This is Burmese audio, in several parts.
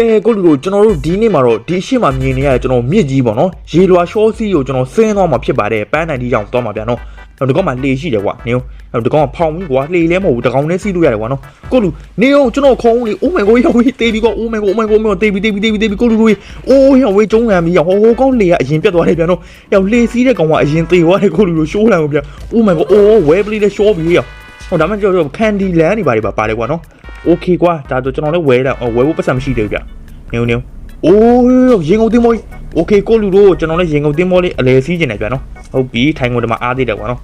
ကဲကိုလူတို့ကျွန်တော်တို့ဒီနေ့မှာတော့ဒီရှေ့မှာမြင်နေရတဲ့ကျွန်တော်မြစ်ကြီးပေါ့နော်ရေလွာရှောစီးကိုကျွန်တော်ဆင်းသွားမှာဖြစ်ပါတယ်ပန်းနိုင်ကြီးကြောင်သွားမှာဗျာနော်အဲ့ဒီကောင်မှလေရှိတယ်ကွာနေဦးအဲ့ဒီကောင်ကဖောင်ကြီးကွာလေလဲမဟုတ်ဘူးတကောင်နဲ့စီးလို့ရတယ်ကွာနော်ကိုလူနေအောင်ကျွန်တော်ခေါင်းလေး Oh my god ရောက်ဝေးတေးပြီးကွာ Oh my god Oh my god Oh my god တေးပြီးတေးပြီးတေးပြီးတေးပြီးကိုလူတို့အိုးရောက်ဝေးကျုံးခံပြီးဟောဟောကောင်လေကအရင်ပြတ်သွားတယ်ဗျာနော်ရောက်လေစီးတဲ့ကောင်ကအရင်တေးသွားတယ်ကိုလူတို့ရှိုးလန်ကိုဗျာ Oh my god အိုးဝဲပလီလေးရှိုးပြီးရောက် ဟိုဒါမှကြောက်ကြောက်ကန်ဒီလန်နေပါလေပါပါတယ်ကွာနော် Okay ကွာဒါဆိုကျွန်တော်လည်းဝဲလာဝဲဖို့ပတ်စံမရှိသေးဘူးဗျနေဦးနေဦးအိုးရင်ကုန်တင်းမော Okay ကိုလူတို့ကျွန်တော်လည်းရင်ကုန်တင်းမောလေးအလဲစီးကျင်တယ်ဗျာနော်ဟုတ်ပြီထိုင်ကုန်ဒီမှာအားသေးတယ်ကွာနော်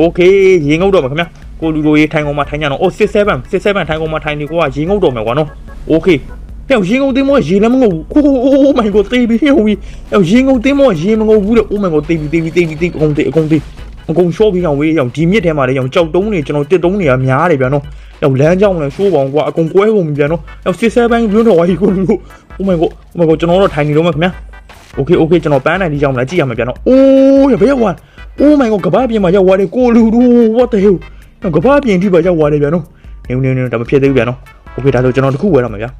Okay ရင်ငုတ်တော့မှာခင်ဗျာကိုလူလိုရေးထိုင်ကုန်မှာထိုင်ကြတော့အိုး67 67ထိုင်ကုန်မှာထိုင်နေကိုကရင်ငုတ်တော့မယ်ကွာနော် Okay ဟဲ့ရင်ငုတ်တင်းမောရေလည်းမငုတ်ဘူး Oh my god တေးပြီဟဲ့ဟိုရင်ငုတ်တင်းမောရေမငုတ်ဘူးလေ Oh my god တေးပြီတေးပြီတေးပြီတေးအကုန်တေးအကုန်တေး အကုန်ရှော့ပြီးအောင်ဝေးအောင်ဒီမြစ်ထဲမှာလည်းအောင်ကြောက်တုံးနေကျွန်တော်တစ်တုံးနေရများတယ်ဗျာနော်။ရောက်လမ်းကြောင်းလည်းရှိုးပေါအောင်ကွာအကုန်ကွဲကုန်ပြီဗျာနော်။ရောက်67ဘိုင်းလွန်းတော်ဝါကြီးကိုလူတို့ Oh my god Oh my god ကျွန်တော်တို့ထိုင်နေတော့မှာခင်ဗျာ။ Okay okay ကျွန်တော်ပန်းနိုင်ဒီကြောင်းလာကြည့်ရမှာဗျာနော်။အိုးရဘယ်ရောက်သွား Oh my god ကဘာပြင်မှာရောက်သွားတယ်ကိုလူတို့ what the hell ကဘာပြင်ဒီပါရောက်သွားတယ်ဗျာနော်။နေနေနေဒါမဖြစ်သေးဘူးဗျာနော်။ Okay ဒါဆိုကျွန်တော်တခုဝယ်တော့မှာဗျာ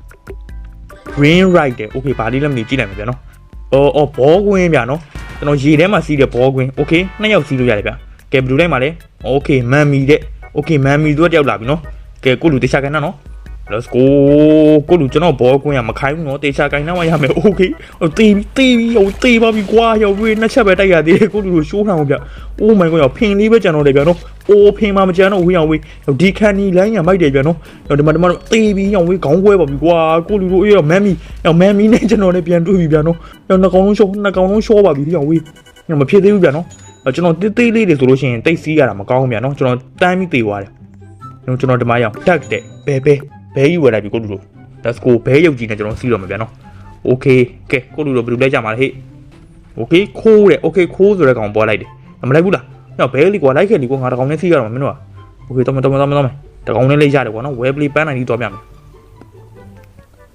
။ green right တယ် okay ဘာလေးလဲမသိကြည့်လိုက်မှာဗျာနော်။အော်အော်ဘောကွင်းဗျာနော်။ ကျွန်တော်ရေထဲမှာစီးတဲ့ဘောကွင်း okay နှစ်ယောက်စီးလို့ရတယ်ဗျာ။ကဲဘယ်လိုလိုက်မှာလဲ။ okay မမ်မီတဲ့ okay မမ်မီတို့တယောက်လာပြီနော်။ကဲကိုလူတခြားကန်နော်။ let's go ကိုလူကျွန်တော်ဘောကွင်းရမခိုင်းဘူးနော်တေချာကိုင်းနောက်မှရမယ် okay ဟိုတေးပြီးတေးပြီးဟိုတေးပါပြီကွာရောက်ပြီးနှစ်ချက်ပဲတိုက်ရသေးတယ်ကိုလူကိုရှိုးထောင်ဗျ oh my god ရောက်ဖင်လေးပဲကြံတော့တယ်ဗျာနော်အိုးဖင်မှမကြံတော့ဝေးအောင်ဝေးရောက်ဒီခန်နီလိုင်းရမိုက်တယ်ဗျာနော်ရောက်ဒီမှာဒီမှာတေးပြီးရောက်ဝေးခေါင်းကွဲပါပြီကွာကိုလူတို့အေးရောက်မမ်မီရောက်မမ်မီနဲ့ကျွန်တော်လည်းပြန်တွေ့ပြီဗျာနော်ရောက်နှကောင်လုံးရှိုးနှကောင်လုံးရှိုးပါပြီရောက်ဝေးရောက်မဖြစ်သေးဘူးဗျာနော်ကျွန်တော်တေးသေးလေးတွေဆိုလို့ရှိရင်တိတ်စီးရတာမကောင်းဘူးဗျာနော်ကျွန်တော်တန်းပြီးတေးသွားတယ်ကျွန်တော်ဒီမှာရောက်တက်တဲ့ဘဲဘဲ ဘဲယူဝယ်လိုက်ပြီကိုလူတို့ let's go ဘဲရုပ်ကြီးနဲ့ကျွန်တော်စီးတော့မှာဗျာနော် okay ကဲကိုလူတို့ဘယ်လိုလဲကြမှာလဲဟေ့ okay ခိုးတယ် okay ခိုးဆိုတဲ့ကောင်ပေါ်လိုက်တယ်မလိုက်ဘူးလားညဘဲလီကွာလိုက်ခဲ့လီကွာငါတကောင်နဲ့စီးရတော့မင်းတို့က okay တော့မတော့မတော့မတော့တကောင်နဲ့လေးရတယ်ကွာနော် web play ပန်းနိုင်ပြီးတော့ပြမယ်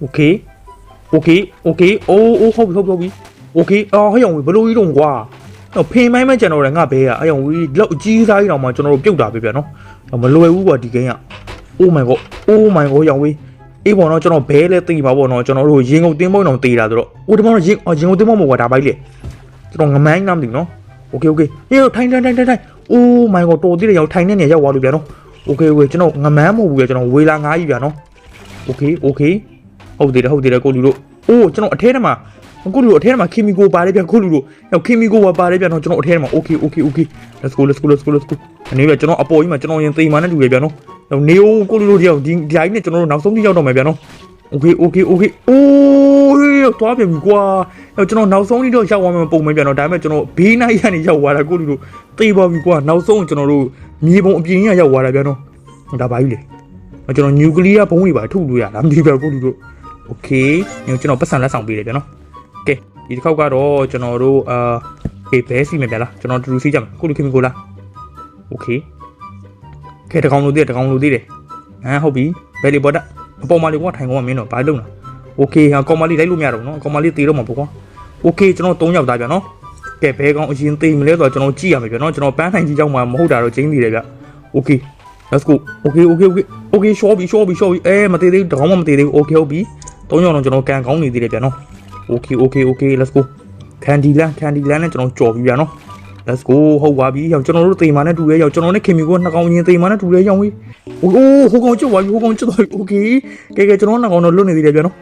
okay okay okay အိုးအိုးဟုတ်ပြီဟုတ်ပြီ okay အော်ဟဲ့အောင်ဘယ်လိုကြီးတော့ကွာတော့ဖင်မိုင်းမကျန်တော့တယ်ငါဘဲကအဲ့အောင်ဝီလောက်အကြီးစားကြီးတော့မှကျွန်တော်တို့ပြုတ်တာပဲဗျာနော်မလွယ်ဘူးကွာဒီကိန်းက oh my god oh my god ရောင်ဝေးအေးပေါ့နော်ကျွန်တော်ဘဲလဲသိပါပေါ့နော်ကျွန်တော်တို့ရင်ကုန်တင်းမုံအောင်တေးတာဆိုတော့အိုးဒီမှာတော့ရင်ရင်ကုန်တင်းမုံမဟုတ်တာဘိုက်လေကျွန်တော်ငမိုင်းနားမသိဘူးနော် okay okay ဟေးထိုင်ထိုင်ထိုင်ထိုင်ထိုင် oh my god တော်သေးတယ်ရောက်ထိုင်နေနေရောက်သွားလို့ဗျာနော် okay okay ကျွန်တော်ငမန်းမဟုတ်ဘူးဗျာကျွန်တော်ဝေလာငါးကြီးဗျာနော် okay okay ဟုတ်တယ်ဟုတ်တယ်ကိုလူတို့အိုးကျွန်တော်အထဲထဲမှာကိုလူတို့အထဲထဲမှာခီမီကိုပါတယ်ဗျာကိုလူတို့ရောက်ခီမီကိုပါပါတယ်ဗျာနော်ကျွန်တော်အထဲထဲမှာ okay okay okay let's go let's go let's go let's go အနေနဲ့ကျွန်တော်အပေါ်ကြီးမှာကျွန်တော်ရင်သိမ်းမှနဲ့တူရဗျာနော်တော့ နေဦးကိုလူတို့တယောက်ဒီဒီအိုင်းနဲ့ကျွန်တော်တို့နောက်ဆုံးကြီးရောက်တော့မယ်ဗျာနော် okay okay okay အိုးသွားပြန်ပြီကွာကျွန်တော်နောက်ဆုံးကြီးတော့ရောက်သွားမှာပုံမယ်ဗျာနော်ဒါပေမဲ့ကျွန်တော်ဘေးနားရနေရောက်သွားတာကိုလူတို့သိပါပြီကွာနောက်ဆုံးကျွန်တော်တို့မြေပုံအပြင်ကြီးရောက်သွားတာဗျာနော်ဒါပါကြီးလေကျွန်တော်နျူကလ িয়ার ဘုံးတွေပါထုတ်လို့ရလားမသိပါဘူးကိုလူတို့ okay ကျွန်တော်ပတ်စံလက်ဆောင်ပေးတယ်ဗျာနော်ကဲဒီတစ်ခေါက်ကတော့ကျွန်တော်တို့အာအေးဘဲစီမယ်ဗျာလားကျွန်တော်တူတူစီးကြမယ်ကိုလူခင်မီကိုလား okay ကဲတကောင်လို့သေးတယ်တကောင်လို့သေးတယ်ဟမ်ဟုတ်ပြီဘယ်လီဘော်တာအပေါ်မှာလေးကွာထိုင်ကောင်ကမင်းတော့ဘာလုပ်လဲ okay ဟာကောင်မလေးလိုက်လို့မရတော့ဘူးနော်ကောင်မလေးတေးတော့မှာပေါ့ကွာ okay ကျွန်တော်၃ယောက်သားဗျာနော်ကဲဘဲကောင်အရင်တေးမလဲဆိုတော့ကျွန်တော်ကြည့်ရမယ်ဗျာနော်ကျွန်တော်ပန်းထိုင်ကြီးကြောက်မှာမဟုတ်တာတော့ချင်းသေးတယ်ဗျ okay let's go okay okay okay okay ရှော့ပြီရှော့ပြီရှော့ပြီအဲမသေးသေးဘူးတကောင်မှမသေးသေးဘူး okay ဟုတ်ပြီ၃ယောက်တော့ကျွန်တော်ကန်ကောင်းနေသေးတယ်ဗျာနော် okay okay okay let's go ကန်ဒီလန်ကန်ဒီလန်နဲ့ကျွန်တော်ကြော်ပြီဗျာနော် let's go ဟုတ်ပါပြီရောက်ကျွန်တော်တို့တေမာနဲ့တူရဲရောက်ကျွန်တော်နဲ့ခင်မီကိုနှစ်ကောင်ရင်တေမာနဲ့တူရဲရောက်ဝေးအိုးဟိုကောင်ကျွတ်သွားပြီဟိုကောင်ကျွတ်သွားပြီ okay ကဲကဲကျွန်တော်နှစ်ကောင်တော့လွတ်နေသေးတယ်ဗျာနော်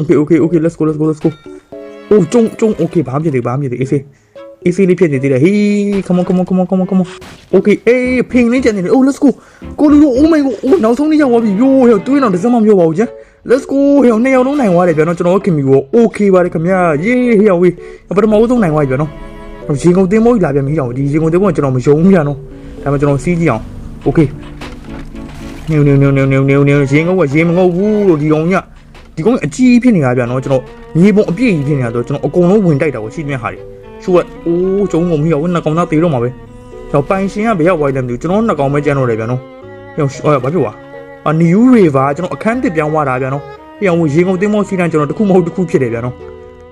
okay okay okay let's go let's go let's go အိုးကျုံကျုံ okay ဘာမှဖြစ်သေးဘာမှဖြစ်သေးအေးစေးအေးစေးလေးဖြစ်နေသေးတယ် hey come on come on come on come on come on okay အေးဖင်လေးကျန်နေတယ် oh let's go ကိုလူတို့ oh my god အိုးနောက်ဆုံးနေ့ရောက်သွားပြီ yo ဟဲ့တွေးတော့တစ်စက်မှမပြောပါဘူးကျန် let's go ဟဲ့နှစ်ယောက်လုံးနိုင်သွားတယ်ဗျာနော်ကျွန်တော်ခင်မီကို okay ပါတယ်ခင်ဗျာ yeah ဟဲ့ဝေးပထမဦးဆုံးနိုင်သွားပြီဗျာနော် ရေကုန်တင်းမိုးကြီးလာပြန်ပြီကြောင်ဒီရေကုန်တင်းမိုးကျွန်တော်မယုံဘူးဗျာနော်ဒါမှကျွန်တော်စီးကြည့်အောင်โอเคနေနေနေနေနေနေနေရေငုံကရေမငုံဘူးလို့ဒီကောင်ညဒီကောင်အကြီးဖြစ်နေတာဗျာနော်ကျွန်တော်မြေပုံအပြည့်ကြီးဖြစ်နေတာဆိုကျွန်တော်အကုန်လုံးဝင်တိုက်တာကိုရှိမြတ်ဟာတွေရှူကအိုးကျုံကုန်ပြီရောနှစ်ကောင်သားတေတော့မှာပဲကျွန်တော်ပိုင်ရှင်ကဘယ်ရောက်သွားလဲမသိဘူးကျွန်တော်နှစ်ကောင်ပဲကျန်တော့တယ်ဗျာနော်ရောအော်ဘာဖြစ်သွားအ new river ကျွန်တော်အခန်းတစ်ပြောင်းသွားတာဗျာနော်ပြောင်းရေကုန်တင်းမိုးစီးတန်းကျွန်တော်တခုမဟုတ်တခုဖြစ်တယ်ဗျာနော်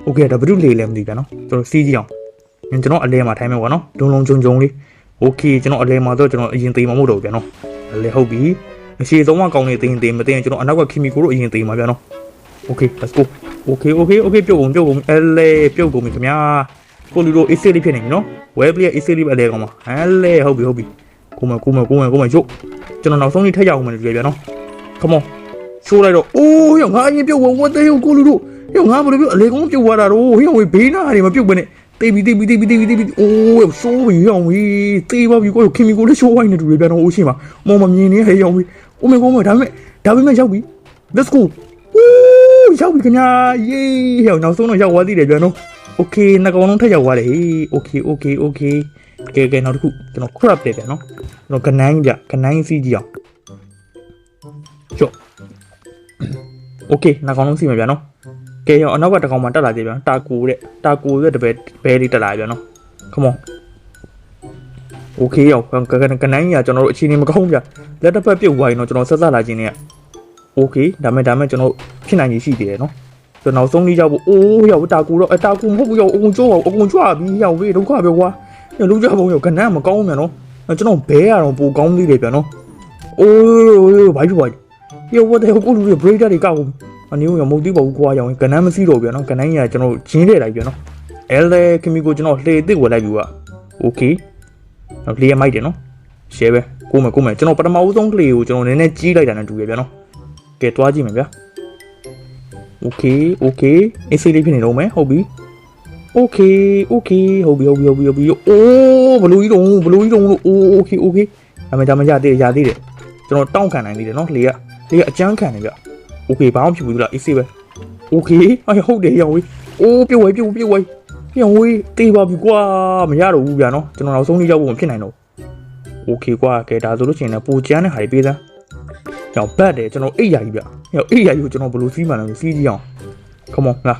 โอเคဒါဘယ်လိုလေလဲမသိဗျာနော်ကျွန်တော်စီးကြည့်အောင် ။ ကျွန်တော်အလဲမှာထိုင်မယ်ကွာနော်။ဒုံလုံးဂျုံဂျုံလေး။ Okay ကျွန်တော်အလဲမှာတော့ကျွန်တော်အရင်သိမှာမဟုတ်တော့ဘူးဗျာနော်။အလဲဟုတ်ပြီ။အရှိဆုံးကကောင်းနေသိရင်သိမသိရင်ကျွန်တော်အနောက်ကခီမီကိုတို့အရင်သိမှာဗျာနော်။ okay let's go okay okay okay ပြုတ်ကုန်ပြုတ်ကုန်အဲလေပြုတ်ကုန်ပြီခင်ဗျာကိုလူတို့ AC လေးဖြစ်နေပြီနော် web လေး AC လေးပဲအလဲကောင်ပါအဲလေဟုတ်ပြီဟုတ်ပြီကိုမကိုမကိုမကိုမရုပ်ကျွန်တော်နောက်ဆုံးလေးထက်ရအောင်မယ်ကြည့်ပြန်နော် come on ရှိုးလိုက်တော့အိုးရောငါအရင်ပြုတ်ဝင်ဝတ်သေးကိုလူတို့ရောငါဘယ်လိုပြုတ်အလေကုန်းပြုတ်သွားတာတော့ဟိုဘေးနားတွေမပြုတ်ဘဲနဲ့ တေးပြီးတေးပြီးတေးပြီးတေးပြီးတေးပြီးအိုးရောရှိုးပြီးရောင်ဝေးတေးပါပြီကိုခင်မီကိုလည်းရှိုးဝိုင်းနေတူတွေပြန်တော့အိုးရှိမှာမော်မမြင်နေဟဲ့ရောင်ဝေးအိုးမေကောမောဒါပေမဲ့ဒါပေမဲ့ရောက်ပြီ let's go ဝူးရောက်ပြီခင်ဗျာယေးဟဲ့နောက်ဆုံးတော့ရောက်သွားသေးတယ်ပြန်တော့ okay နှစ်ကောင်လုံးထက်ရောက်သွားတယ်ဟေး okay okay okay ကဲကဲနောက်တစ်ခုကျွန်တော် crab တယ်ပြန်နော်ကျွန်တော်ကနိုင်းပြကနိုင်းစီးကြည့်အောင်ချော့ okay နှစ်ကောင်လုံးစီးမယ်ပြန်နော် ကဲရောအနောက်ကတစ်ကောင်မှတက်လာကြပြန်တာကူတဲ့တာကူရဲ့တပည့်ဘဲလေးတက်လာပြန်နော် come on okay ရောကကကနိုင်းကြီးကကျွန်တော်တို့အခြေအနေမကောင်းပြလက်တစ်ဖက်ပြုတ်သွားရင်တော့ကျွန်တော်ဆက်ဆက်လာခြင်းနဲ့ okay ဒါမဲ့ဒါမဲ့ကျွန်တော်ဖြစ်နိုင်ရရှိသေးတယ်နော်ကျွန်တော်ဆုံးလေးရောက်ဖို့အိုးရောက်တာကူတော့အတာကူမဟုတ်ဘူးရောက်အကုန်ကျိုးအောင်အကုန်ကြွပြီးရောက်ပြီဒုက္ခပဲကွာညလုံးကြပုံရောကနန်းမကောင်းမြန်နော်ကျွန်တော်ဘဲရတော့ပိုကောင်းသေးတယ်ပြန်နော်အိုးဘာဖြစ်သွားရောဝတ်တဲ့ကိုလူတွေ breaker တွေကောက် အနည်းရောမဟုတ်သေးပါဘူးကွာရောကနန်းမစီးတော့ပြန်နော်ကနန်းကြီးကကျွန်တော်ဂျင်းတဲ့လိုက်ပြန်နော်အဲလေခမီကိုကျွန်တော်လှေတစ်ဝယ်လိုက်ပြီကွာ okay နော်လေမိုက်တယ်နော်ရှဲပဲကိုမယ်ကိုမယ်ကျွန်တော်ပထမဦးဆုံးကလေးကိုကျွန်တော်နည်းနည်းကြီးလိုက်တာနဲ့တူရပြန်နော် ကဲတွားကြည့်မယ်ဗျာโอเคโอเคအေးစိတ်လေးဖြစ်နေတော့မယ်ဟုတ်ပြီโอเคโอเคဟုတ်ပြီဟုတ်ပြီဟုတ်ပြီဟုတ်ပြီအိုးဘလူးကြီးတုံးဘလူးကြီးတုံးလို့အိုးโอเคโอเคဒါမှဒါမှရသေးရသေးတယ်ကျွန်တော်တောင့်ခံနိုင်သေးတယ်နော်လေကလေကအကျန်းခံနေဗျ โอเคဘာမှဖြစ်ဘူးလားအေးစိတ်ပဲโอเคအဲ့ဟုတ်တယ်ရောဝေးအိုးပြုတ်ဝဲပြုတ်ပြုတ်ဝဲပြောင်းဝေးတေးပါပြီကွာမရတော့ဘူးဗျာနော်ကျွန်တော်နောက်ဆုံးနေ့ရောက်ဖို့မဖြစ်နိုင်တော့โอเคကွာကဲဒါဆိုလို့ရှိရင်လည်းပူကျန်းတဲ့ဟာတွေပေးစမ်း ကြောင်ဘတ်တယ်ကျွန်တော်အိတ်ရာကြီးဗျ။ဟိုအိတ်ရာကြီးကိုကျွန်တော်ဘယ်လိုစီးမှန်းလဲစီးကြည့်အောင် come on လာ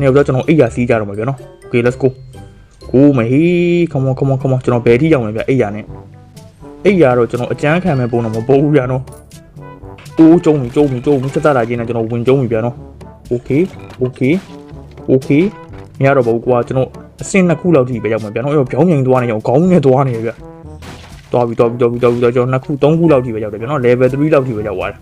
နေတော့ကျွန်တော်အိတ်ရာစီးကြတော့မှာဗျနော် okay let's go ကိုမေဟီ come on come on come on ကျွန်တော်ဘယ်ထိရောက်လဲဗျအိတ်ရာနဲ့အိတ်ရာတော့ကျွန်တော်အကျန်းခံမဲ့ပုံတော့မပေါ်ဘူးဗျနော် အိုးကျုံပြီကျုံပြီကျုံပြီစက်သားလာခြင်းနဲ့ကျွန်တော်ဝင်ကျုံပြီဗျနော် okay okay okay မရတော့ဘူးကွာကျွန်တော်အစင်နှစ်ခုလောက်ထိပဲရောက်မှာဗျနော်အဲ့တော့ပြောင်းပြန်သွားနေအောင်ခေါင်းနဲ့သွားနေရဗျသွားပြီသွားပြီသွားပြီသွားပြီကျွန်တော်နှစ်ခုသုံးခုလောက်ထိပဲရောက်တယ်ဗျနော် level 3လောက်ထိပဲရောက်သွားတယ်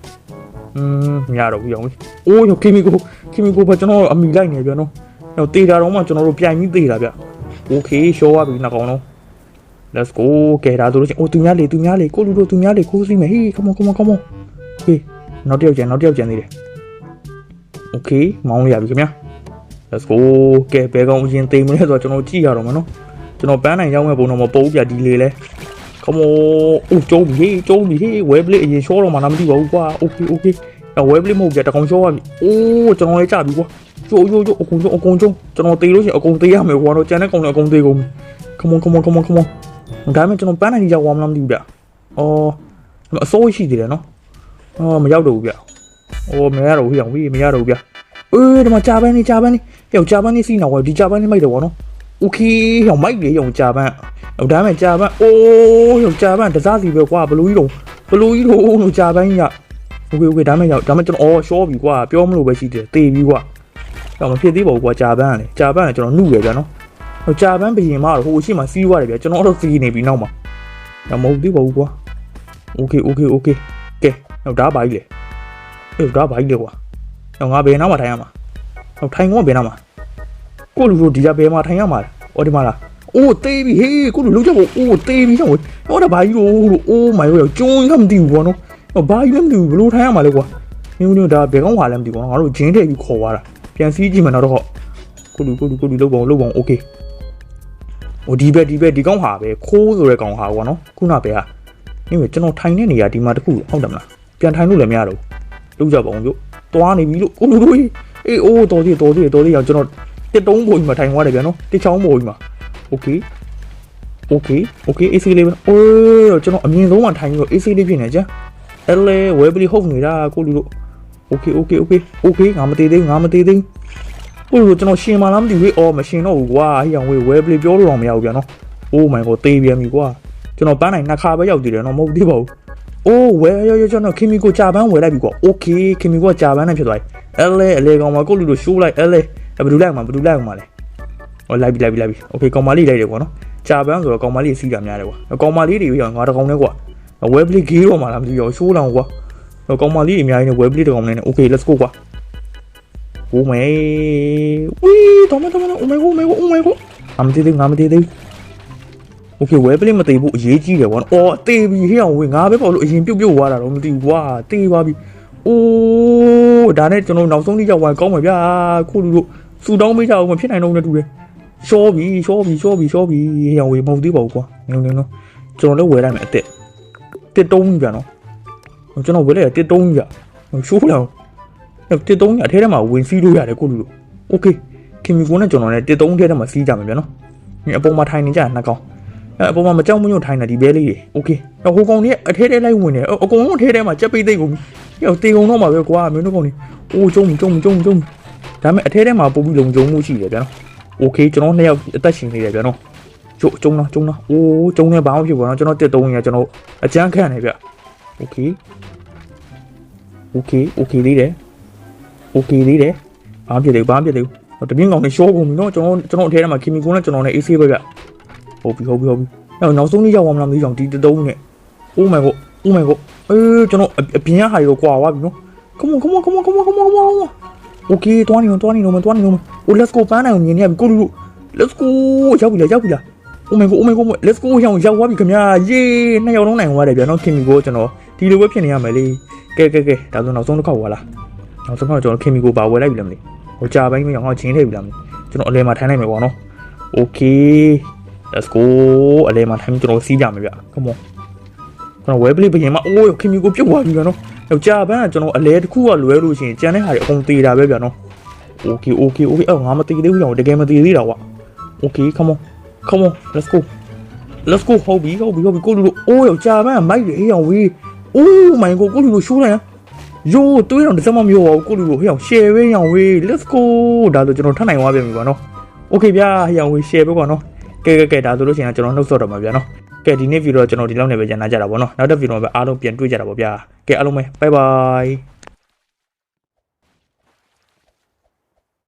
อืมမရတော့ဘူးရောင်း။အိုးရောကီမီကိုကီမီကိုပဲကျွန်တော်အမိလိုက်နေပြန်နော်။ဟိုတေတာတော့မှကျွန်တော်တို့ပြိုင်ပြီးတေတာဗျ။ Okay ရှောရပြီနှစ်ကောင်လုံး။ Let's go ကဲဒါဆိုလို့ချင်းအိုးသူများလေသူများလေကိုလူတို့သူများလေခိုးစီမယ်ဟေး come on come on come on Okay နောက်တစ်ယောက်ကျန်နောက်တစ်ယောက်ကျန်သေးတယ်။ Okay မောင်းရပြီခင်ဗျာ။ Let's go ကဲဘယ်ကောင်အရင်သိမ်းမလဲဆိုတော့ကျွန်တော်ကြည့်ရတော့မယ်နော်။ကျွန်တော်ပန်းနိုင်ရောက်မဲ့ပုံတော့မပုံဘူးဗျဒီလေလဲ။ come on အိုးကျုံးပြီဟေးကျုံးပြီဟေး web play အရင်ရှောတော့မှလားမသိပါဘူးကွာ okay okay အဲဝဲပလေးမဟုတ်ကြတကောင်ရှောရပြီ။အိုးကျွန်တော်လည်းကြပြီကွာ။ကျိုးကျိုးကျိုးအကုန်ကျိုးအကုန်ကျိုးကျွန်တော်တေးလို့ရှိရင်အကုန်သေးရမယ်ကွာတော့ကျန်တဲ့ကောင်လည်းအကုန်သေးကုန်ပြီ။ Come on come on come on come on ။ဒါမှကျွန်တော်ပန်းနိုင်ရောက်သွားမလားမသိဘူးဗျ။အော်အစိုးရှိသေးတယ်နော်။ အော်မရောက်တော့ဘူးဗျ။အော်မရတော့ဘူးအောင်ဝေးမရတော့ဘူးဗျ။အေးဒီမှာကြာပန်းနေကြာပန်းနေ။ယောက်ကြာပန်းနေစီးနေကွာဒီကြာပန်းနေမိုက်တယ်ကွာနော်။ Okay ယောက်မိုက်လေယောက်ကြာပန်း။ဟိုဒါမှကြာပန်းအိုးယောက်ကြာပန်းတစားစီပဲကွာဘလူးကြီးတော့ဘလူးကြီးတော့လို့ကြာပန်းကြီးက โอเคโอเคဒါမဲ့ရောက်ဒါမဲ့ကျွန်တော်အော်ရှော့ပြီကွာပြောမလို့ပဲရှိတယ်တေပြီကွာတော့မဖြစ်သေးပါဘူးကွာကြာပန်းကလေကြာပန်းကကျွန်တော်နှုတ်ရဗျာနော်ဟိုကြာပန်းဘရင်မတော့ဟိုအရှိမစီးသွားတယ်ဗျာကျွန်တော်တော့စီးနေပြီနောက်မှာတော့မဟုတ်သေးပါဘူးကွာโอเคโอเคโอเคကဲ တော့ဒါပါကြီးလေဟိုဒါပါကြီးလေကွာတော့ငါဘယ်နောက်မှာထိုင်ရမှာဟိုထိုင်ကောဘယ်နောက်မှာကိုလူတို့ဒီကဘယ်မှာထိုင်ရမှာလဲအော်ဒီမှာလားအိုးတေးပြီဟေးကိုလူလုံးချက်ကိုအိုးတေးပြီဟောဟောဒါဘာကြီးလို့လို့အိုးမိုင်ရောကျွန်းကမသိဘူးကွာနော် ။ဘာကြီးလဲမသိဘူးဘလို့ထိုင်းရမှာလဲကွာ။နင်းနင်းဒါဘယ်ကောင်းဟာလဲမသိဘူးကွာ။ငါတို့ဂျင်းတဲ့ပြီးခေါ်သွားတာ။ပြန်စီးကြည့်မှတော့တော့ကိုလူကိုလူကိုလူလုံးပုံလုံးပုံโอเค။ဟိုဒီဘက်ဒီဘက်ဒီကောင်းဟာပဲခိုးဆိုတဲ့ကောင်ဟာကွာနော်။ခုနပဲဟာ။နင်းကျွန်တော်ထိုင်တဲ့နေရာဒီမှာတခုဟုတ်တယ်မလား။ ပြန်ထိုင်လို့လည်းမရတော့ဘူး။လုံးကြပါအောင်ပြုတ်။သွားနေပြီလို့ကိုလူတို့အေးအိုးတော်သေးတော်သေးတော်သေးအောင်ကျွန်တော်တစ်တုံးပုံကြီးမှာထိုင်သွားတယ်ဗျာနော်။တစ်ချောင်းပုံကြီးမှာ။ Okay okay okay AC လေးပဲ။အိုးကျွန်တော်အမြင်ဆုံးမှာထိုင်ပြီးတော့ AC လေးဖြစ်နေကြ။ အဲ့လေဝဲပလီဟုတ်နေတာကိုလူတို့โอเคโอเคโอเคโอเคငါမသေးသေးငါမသေးသေးကိုလူတို့ကျွန်တော်ရှင်မလားမသိဘူးအော်မရှင်တော့ဘူးကွာဟိအောင်ဝဲဝဲပလီပြောလို့တော့မရဘူးဗျာနော် Oh my god သေးပြန်ပြီကွာကျွန်တော်ပန်းနိုင်နှစ်ခါပဲရောက်သေးတယ်နော်မဟုတ်သေးပါဘူး အိုးဝဲရရကျွန်တော်ခင်မီကိုကြာပန်းဝဲလိုက်ပြီကွာโอเคခင်မီကိုကြာပန်းနဲ့ဖြစ်သွားပြီအဲ့လေအလေကောင်မကိုလူတို့ရှိုးလိုက်အဲ့လေဘယ်သူလိုက်မှာဘယ်သူလိုက်မှာလဲဟောလိုက်ပြီလိုက်ပြီလိုက်ပြီโอเคကောင်မလေးလိုက်တယ်ကွာနော်ကြာပန်းဆိုတော့ကောင်မလေးစီးတာများတယ်ကွာကောင်မလေးတွေရောငါတကောင်နဲ့ကွာ ဝဲပလီဂေးတော့မှလားမသိဘူးရှိုးလောင်ကွာကောင်းမလေးအများကြီးနဲ့ဝဲပလီတကောင်နဲ့ okay let's go ကွာ Oh my ဝီးတော်မတော်မ Oh my God Oh my God Oh my God အမသေးသေးငါ မသေးသေး Okay ဝဲပလေးမသေးဘူးအရေးကြီးတယ်ကွာ။အော်တေးပြီဟေ့အောင်ဝင်ငါပဲပေါ့လို့အရင်ပြုတ်ပြုတ်သွားတာတော့မသိဘူးကွာ။တေးပါပြီ။အိုးဒါနဲ့ကျွန်တော်နောက်ဆုံးနေ့ရောက်ဝင်ကောင်းမှာဗျာ။ခုလူတို့စူတောင်းမေးကြအောင်မဖြစ်နိုင်တော့ဘူးနဲ့တူတယ်။ရှော့ပြီရှော့ပြီရှော့ပြီရှော့ပြီဟေ့အောင်ဝင်မဟုတ်သေးပါဘူးကွာ။နင်းနင်းနော်ကျွန်တော်လည်းဝယ်လိုက်မယ်အသက်။တစ်တုံးပြီဗျာနော်။ကျွန်တော်ဝယ်လိုက်ရတစ်တုံးပြီဗျာ။ရှိုးလာ။တစ်တုံးကြီးအထဲထဲမှာဝင်စီးလို့ရတယ်ခုလူတို့။ Okay ခင်မီကိုနဲ့ကျွန်တော်လည်းတစ်တုံးထဲထဲမှာစီးကြမယ်ဗျာနော်။ဒီအပေါ်မှာထိုင်နေကြနှစ်ကောင် အဲအပေါ်မှာမကြောက်မညွတ်ထိုင်းတာဒီဘဲလေးတွေโอเคဟိုကောင်ကြီးအထဲထဲလိုက်ဝင်နေအကုန်လုံးအထဲထဲမှာကြက်ပိတ်သိမ့်ကုန်ပြီဟိုတေကုန်တော့မှာပဲကွာမင်းတို့ကောင်ကြီးအိုးကျုံကျုံကျုံကျုံဒါပေမဲ့အထဲထဲမှာပုံပြီးလုံကျုံမှုရှိတယ်ဗျာနော်โอเคကျွန်တော်နှစ်ယောက်အသက်ရှင်နေတယ်ဗျာနော်ကျုံကျုံတော့ကျုံတော့အိုးကျုံနေဘာမှဖြစ်ပါတော့ကျွန်တော်တက်သုံးရကျွန်တော်အကြမ်းခံနေဗျโอเคโอเคโอเคသေးတယ်โอเคသေးတယ်ဘာဖြစ်လဲဘာဖြစ်လဲတပြင်းကောင်နဲ့ရှော့ကုန်ပြီနော်ကျွန်တော်ကျွန်တော်အထဲထဲမှာကီမီကိုနဲ့ကျွန်တော်နဲ့ AC ပဲဗျ ဟုတ်ပြီဟုတ်ပြီဟုတ်ပြီအဲ့နောက်ဆုံးနေ့ရောက်သွားမလားမသိဘူးဒီတုံးနဲ့ Oh my god Oh my god အေးကျွန်တော်အပြင်ကဟာရောကွာသွားပြီနော် Come on come on come on come on come on come on Okay တွားနေတော့တွားနေတော့မတွားနေတော့မ Oh let's go ပန်းနိုင်အောင်မြင်နေရပြီကိုလူလူ Let's go ရောက်ပြီလားရောက်ပြီလား Oh my god oh my god let's go ရောက်ရောက်သွားပြီခင်ဗျာ Yay နှစ်ယောက်လုံးနိုင်သွားတယ်ဗျာနော်ခင်မီကိုကျွန်တော်ဒီလိုပဲဖြစ်နေရမယ်လေကဲကဲကဲဒါဆိုနောက်ဆုံးတစ်ခေါက်ဝါလားနောက်ဆုံးတော့ကျွန်တော်ခင်မီကိုပါဝယ်လိုက်ပြီလားမသိဟိုကြာပိုင်းမရောက်ငါချင်းထည့်ပြီလားမသိကျွန်တော်အလဲမှာထိုင်လိုက်မယ်ကွာနော် Okay let's go အလဲမှာထိုင်ကျွန်တော်စီးကြမယ်ဗျ come on ကျွန်တော်ဝဲပလေးဘရင်မှာအိုးခင်မီကိုပြုတ်သွားပြီဗျာနော်ယောက်ျားဘန်းကကျွန်တော်အလဲတစ်ခုကလွဲလို့ရှိရင်ကြံတဲ့ဟာတွေအကုန်သေးတာပဲဗျာနော် okay okay okay အော်ငါမသေးသေးဘူးတော့တကယ်မသေးသေးတာကွာ okay come on come on let's go let's go ဟုတ်ပြီဟုတ်ပြီဟုတ်ပြီကိုလူတို့အိုးယောက်ျားဘန်းကမိုက်တယ်ဟေးအောင်ဝေး oh my god ကိုလူတို့ရှိုးလိုက်ယိုးတွေးတော့တစ်စက်မှမပြောပါဘူးကိုလူတို့ဟေးအောင် share ပဲရောင်ဝေး let's go ဒါဆိုကျွန်တော်ထပ်နိုင်သွားပြန်ပြီပါနော် okay ဗျာဟေးအောင်ဝေး share ပဲကွာနော် ကဲကဲကဲဒါဆိုလို့ရှိရင်ကျွန်တော်နှုတ်ဆက်တော့မှာဗျာနော်ကဲဒီနေ့ဗီဒီယိုတော့ကျွန်တော်ဒီလောက်နေပဲကြာနာကြတာပေါ့နော်နောက်တဲ့ဗီဒီယိုမှာပဲအားလုံးပြန်တွေ့ကြတာပေါ့ဗျာကဲအားလုံးပဲ bye bye